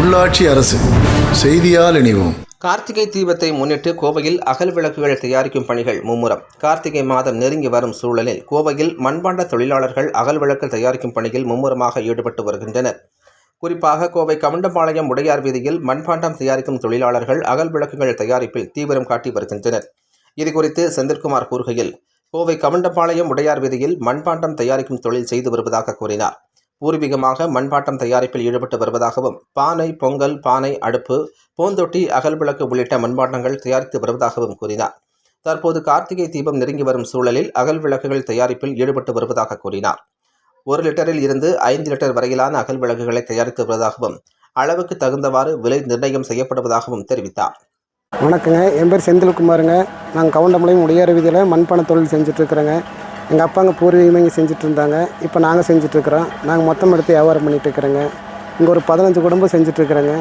உள்ளாட்சி அரசு. செய்தியால் இணைவோம். கார்த்திகை தீபத்தை முன்னிட்டு கோவையில் அகல் விளக்குகள் தயாரிக்கும் பணிகள் மும்முரம். கார்த்திகை மாதம் நெருங்கி வரும் சூழலில் கோவையில் மண்பாண்ட தொழிலாளர்கள் அகல் விளக்கு தயாரிக்கும் பணியில் மும்முரமாக ஈடுபட்டு வருகின்றனர். குறிப்பாக கோவை கவுண்டபாளையம் உடையார் வீதியில் மண்பாண்டம் தயாரிக்கும் தொழிலாளர்கள் அகல் விளக்குகள் தயாரிப்பில் தீவிரம் காட்டி வருகின்றனர். இதுகுறித்து செந்தில்குமார் கூறுகையில் கோவை கவுண்டபாளையம் உடையார் வீதியில் மண்பாண்டம் தயாரிக்கும் தொழில் செய்து வருவதாக கூறினார். பூர்வீகமாக மண்பாட்டம் தயாரிப்பில் ஈடுபட்டு வருவதாகவும் பானை பொங்கல் பானை அடுப்பு பூந்தொட்டி அகல் விளக்கு உள்ளிட்ட மண்பாட்டங்கள் தயாரித்து வருவதாகவும் கூறினார். தற்போது கார்த்திகை தீபம் நெருங்கி வரும் சூழலில் அகல் விளக்குகள் தயாரிப்பில் ஈடுபட்டு வருவதாக கூறினார். ஒரு லிட்டரில் இருந்து ஐந்து லிட்டர் வரையிலான அகல் விளக்குகளை தயாரித்து வருவதாகவும் அளவுக்கு தகுந்தவாறு விலை நிர்ணயம் செய்யப்படுவதாகவும் தெரிவித்தார். வணக்கங்க. என் பேர் செந்தில்குமாருங்க. நாங்கள் கவுண்டமலையும் உடையார் வீதியில் மண்பான தொழில் செஞ்சுட்ருக்குறேங்க எங்கள் அப்பாங்க பூர்வீகமாக இங்கே செஞ்சிட்ருந்தாங்க. இப்போ நாங்கள் செஞ்சிட்ருக்குறோம். நாங்கள் மொத்தம் எடுத்து வியாபாரம் பண்ணிகிட்ருக்குறோங்க. இங்கே ஒரு பதினஞ்சு குடும்பம் செஞ்சுட்ருக்குறோங்க.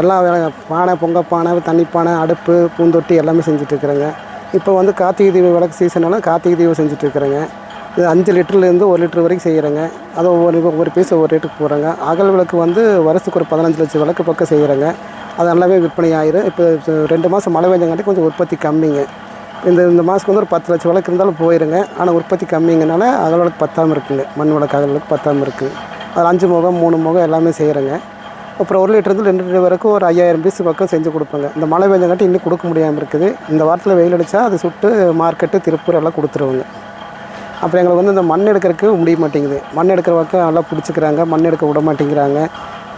எல்லா வேலை பானை பொங்கப்பானை பானை தண்ணி பானை அடுப்பு பூந்தொட்டி எல்லாமே செஞ்சுட்ருக்குறோங்க. இப்போ வந்து கார்த்திகை தீப விளக்கு சீசனெல்லாம் கார்த்திகை தீபம் செஞ்சுட்ருக்குறோங்க. இது அஞ்சு லிட்டர்லேருந்து ஒரு லிட்டர் வரைக்கும் செய்கிறேங்க. அது ஒவ்வொரு ஒவ்வொரு பீஸ் ஒவ்வொரு ரேட்டுக்கு போகிறாங்க. அகல் விளக்கு வந்து வருஷத்துக்கு ஒரு பதினஞ்சு லட்சம் விளக்கு பக்கம் செய்கிறேங்க. அது நல்லாவே விற்பனை ஆயிரும். இப்போ இப்போ ரெண்டு மாதம் மழை பெஞ்சங்காட்டி கொஞ்சம் உற்பத்தி கம்மிங்க. இந்த இந்த மாதத்துக்கு வந்து ஒரு பத்து லட்சம் விளக்கு இருந்தாலும் போயிருங்க. ஆனால் உற்பத்தி கம்மிங்கனால அகல் விளக்கு பத்தாமல் இருக்குங்க. மண் விளக்கு அகல் விளக்கு பத்தாமல் இருக்குது அது அஞ்சு முகம் மூணு முகம் எல்லாமே செய்கிறேங்க அப்புறம் ஒரு லிட்டருந்து ரெண்டு லிட்டர் வரைக்கும் ஒரு ஐயாயிரம் பீஸ் பக்கம் செஞ்சு கொடுப்பேங்க. இந்த மழை பெஞ்சங்காட்டி இன்னும் கொடுக்க முடியாமல் இருக்குது. இந்த வாரத்தில் வெயில் அடித்தா அது சுட்டு மார்க்கெட்டு திருப்பூர் எல்லாம் கொடுத்துருவோங்க. அப்புறம் எங்களுக்கு வந்து இந்த மண் எடுக்கிறதுக்கு முடிய மாட்டேங்குது. மண் எடுக்கிற பக்கம் நல்லா பிடிச்சிக்கிறாங்க. மண் எடுக்க விட மாட்டேங்கிறாங்க.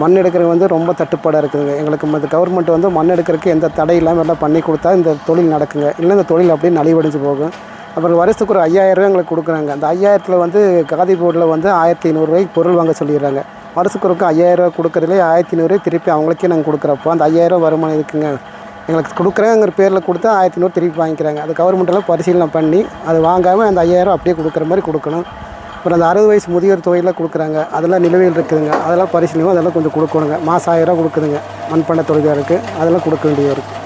மண் எடுக்கிறது வந்து ரொம்ப தட்டுப்பாடாக இருக்குதுங்க. எங்களுக்கு இந்த கவர்மெண்ட் வந்து மண் எடுக்கிறதுக்கு எந்த தடை இல்லாமல் எல்லாம் பண்ணி கொடுத்தா இந்த தொழில் நடக்குங்க. இல்லை இந்த தொழில் அப்படியே நலிவடைஞ்சு போகும். அப்புறம் வருஷத்துக்கு ஒரு ஐயாயிரரூவா எங்களுக்கு கொடுக்குறாங்க. அந்த ஐயாயிரத்தில் வந்து காதி போர்டில் வந்து ஆயிரத்தி ஐநூறுரூவாய்க்கு பொருள் வாங்க சொல்லிடுறாங்க. வருஷத்துக்கு ஒருக்க ஐயாயிரரூவா கொடுக்குறதுலே ஆயிரத்தி ஐநூறுரூவா திருப்பி அவங்களுக்கே நாங்கள் கொடுக்குறப்போ அந்த ஐயாயிரரூவா வருமானம் இருக்குங்க எங்களுக்கு கொடுக்குறேங்கிற பேரில் கொடுத்தா ஆயிரத்தி நூறு திருப்பி வாங்கிக்கிறாங்க. அது கவர்மெண்ட்டெல்லாம் பரிசீலனை பண்ணி அது வாங்காமல் அந்த ஐயாயிரம் அப்படியே கொடுக்குற மாதிரி கொடுக்கணும். அப்புறம் அந்த அறுபது வயசு முதியோர் தொகையெல்லாம் கொடுக்குறாங்க. அதெல்லாம் நிலுவையில் இருக்குதுங்க. அதெல்லாம் பரிசீலனை அதெல்லாம் கொஞ்சம் கொடுக்கணுங்க. மாதம் ஆயிரம் கொடுக்குதுங்க. மண்பாண்ட தொழிலாளருக்கு அதெல்லாம் கொடுக்க வேண்டியது இருக்குது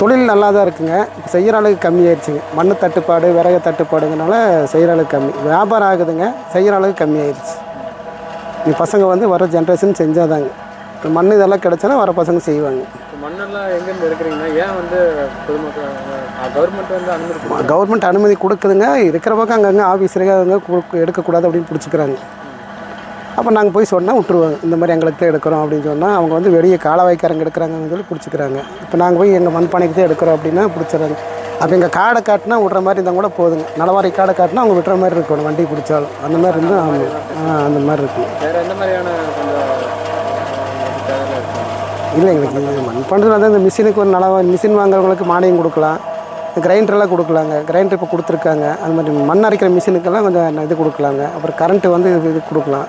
தொழிலே நல்லா தான் இருக்குங்க. இப்போ செய்கிற அளவுக்கு கம்மியாயிருச்சுங்க. மண் தட்டுப்பாடு விறகு தட்டுப்பாடுங்கனால செய்கிற அளவுக்கு கம்மி. வியாபாரம் ஆகுதுங்க. செய்கிற அளவுக்கு கம்மியாயிருச்சு. நீ பசங்க வந்து வர ஜென்ரேஷன் செஞ்சாதாங்க. மண் இதெல்லாம் கிடச்சனா வர பசங்க செய்வாங்க. மண்ணெல்லாம் எங்கேருந்து எடுக்கிறீங்கன்னா ஏன் வந்து பொதுமக்கள் கவர்மெண்ட் வந்து அனுமதி? கவர்மெண்ட் அனுமதி கொடுக்குதுங்க. இருக்கிற பக்கம் அங்கங்கே அவங்க கொடுக்க எடுக்கக்கூடாது அப்படின்னு பிடிச்சிக்கிறாங்க. அப்போ நாங்கள் போய் சொன்னால் விட்ருவாங்க இந்த மாதிரி எங்களுக்கு தான் எடுக்கிறோம் அப்படின்னு சொன்னால் அவங்க வந்து வெளியே காலவாய்க்காரங்க எடுக்கிறாங்கன்னு சொல்லி பிடிச்சிக்கிறாங்க. இப்போ நாங்கள் போய் எங்கள் மண்பானைக்கு தான் எடுக்கிறோம் அப்படின்னா பிடிச்சிடுறாங்க அப்போ எங்கள் காடை காட்டினா விட்ற மாதிரி இருந்தால் கூட போதுங்க. நலவாரி காடை காட்டினா அவங்க விட்டுற மாதிரி இருக்கணும். வண்டி பிடிச்சாலும். அந்த மாதிரி இருந்தால் அந்த மாதிரி இருக்கும் வேற எந்த மாதிரியான கொஞ்சம் உங்களுக்கு தேவையில்ல இருக்கும் இல்லை எங்களுக்கு இது மண்பாண்டத்தில் வந்து இந்த மிஷினுக்கு ஒரு நல மிஷின் வாங்குறவங்களுக்கு மானியம் கொடுக்கலாம். கிரைண்டர்லாம் கொடுக்கலாங்க. கிரைண்டர் இப்போ கொடுத்துருக்காங்க. அது மாதிரி மண் அரைக்கிற மிஷினுக்கெல்லாம் கொஞ்சம் இது கொடுக்கலாங்க. அப்புறம் கரண்ட்டு வந்து இது இது கொடுக்கலாம்.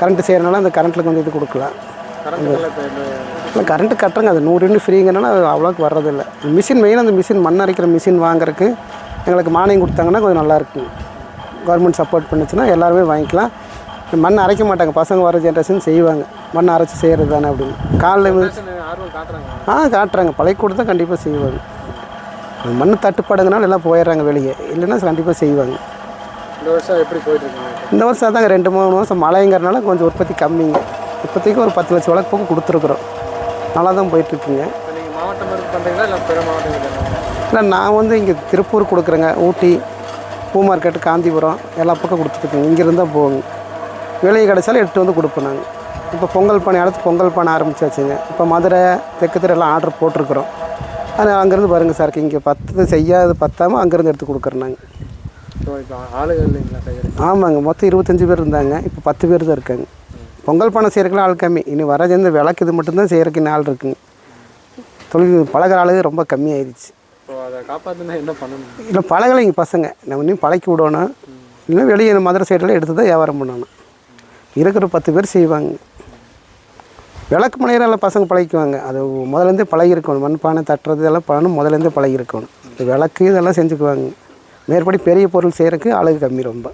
கரண்ட்டு செய்கிறனால அந்த கரண்ட்டில் கொஞ்சம் இது கொடுக்கலாம். இல்லை கரண்ட்டு கட்டுறங்க. அது நூறு ஃப்ரீங்கனால அது அவ்வளோக்கு வர்றதில்லை. மிஷின் மெயினாக அந்த மிஷின் மண் அரைக்கிற மிஷின் வாங்குறதுக்கு எங்களுக்கு மானியம் கொடுத்தாங்கன்னா கொஞ்சம் நல்லா இருக்கும் கவர்மெண்ட் சப்போர்ட் பண்ணுச்சுன்னா எல்லாருமே வாங்கிக்கலாம். மண் அரைக்க மாட்டாங்க. பசங்க வர ஜென்ரேஷன் செய்வாங்க. மண் அரைச்சி செய்கிறது தானே அப்படின்னு. காட்டுறாங்க ஆ காட்டுறாங்க. பழைய தான் கண்டிப்பாக செய்வாங்க. மண் தட்டுப்பாடுங்கனால எல்லாம் போயிடுறாங்க வெளியே. இல்லைன்னா கண்டிப்பாக செய்வாங்க. இந்த வருஷம் எப்படி போயிட்டு இருக்கீங்க இந்த வருஷம் அதாங்க ரெண்டு மூணு வருஷம் மழைங்கிறனால கொஞ்சம் உற்பத்தி கம்மிங்க. இப்போதைக்கு ஒரு பத்து லட்சம் விளக்கு பக்கம் கொடுத்துருக்குறோம். நல்லா தான் போயிட்டுருக்குங்க. இல்லை நான் வந்து இங்கே திருப்பூர் கொடுக்குறேங்க. ஊட்டி பூ மார்க்கெட்டு காந்திபுரம் எல்லா பக்கம் கொடுத்துட்ருக்கேங்க இங்கேருந்து தான் போகுங்க வெளியே கிடைச்சாலும் எடுத்து வந்து கொடுப்போம் நாங்கள் இப்போ பொங்கல் பானை அடுத்து பொங்கல் பானை ஆரம்பிச்சாச்சுங்க. இப்போ மதுரை தெற்கு தெரு எல்லாம் ஆர்டர் போட்டிருக்குறோம். அது அங்கேருந்து பாருங்கள் சார் இங்கே பத்து செய்யாது பத்தாமல் அங்கேருந்து எடுத்து கொடுக்குறோம் நாங்கள் ஆமாங்க மொத்தம் இருபத்தஞ்சி பேர் இருந்தாங்க. இப்போ பத்து பேர் தான் இருக்காங்க. பொங்கல் பானை செய்கிறதுக்குலாம் ஆள் கம்மி. இனி வர இந்த விளக்கு இது மட்டும்தான் செய்கிறதுக்கு இன்னும் ஆள் இருக்குங்க. தொழில் பழகிற ஆளு ரொம்ப கம்மியாயிருச்சு ஸோ அதை காப்பாற்றினா என்ன பண்ணணும்? இல்லை பழகலைங்க பசங்க. நம்ம இன்னும் பழக்கி விடணும். இல்லை வெளியே மதுரை சைடில் எடுத்து தான் வியாபாரம் பண்ணணும். இருக்கிற பத்து பேர் செய்வாங்க. விளக்கு மணியரெல்லாம் பசங்க பழகிக்குவாங்க. அது முதலேருந்தே பழகிருக்கணும் மண்பானை தட்டுறது இதெல்லாம் பண்ணணும். முதலேருந்தே பழகிருக்கணும் இந்த விளக்கு இதெல்லாம் செஞ்சுக்குவாங்க. மேற்படி பெரிய பொருள் செய்கிறதுக்கு ஆளுங்க கம்மி ரொம்ப.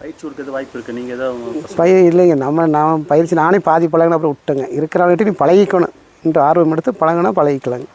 பயிற்சி கொடுக்கறது வாய்ப்பு இருக்குது நீங்கள் ஏதாவது பயிர் இல்லைங்க. நம்ம நான் பயிற்சி நானே பாதி பழகின அப்புறம் விட்டேங்க இருக்கிற ஆளுகிட்ட நீ பழகிக்கணும். என்று ஆர்வம் எடுத்து பழகினா பழகிக்கலாங்க.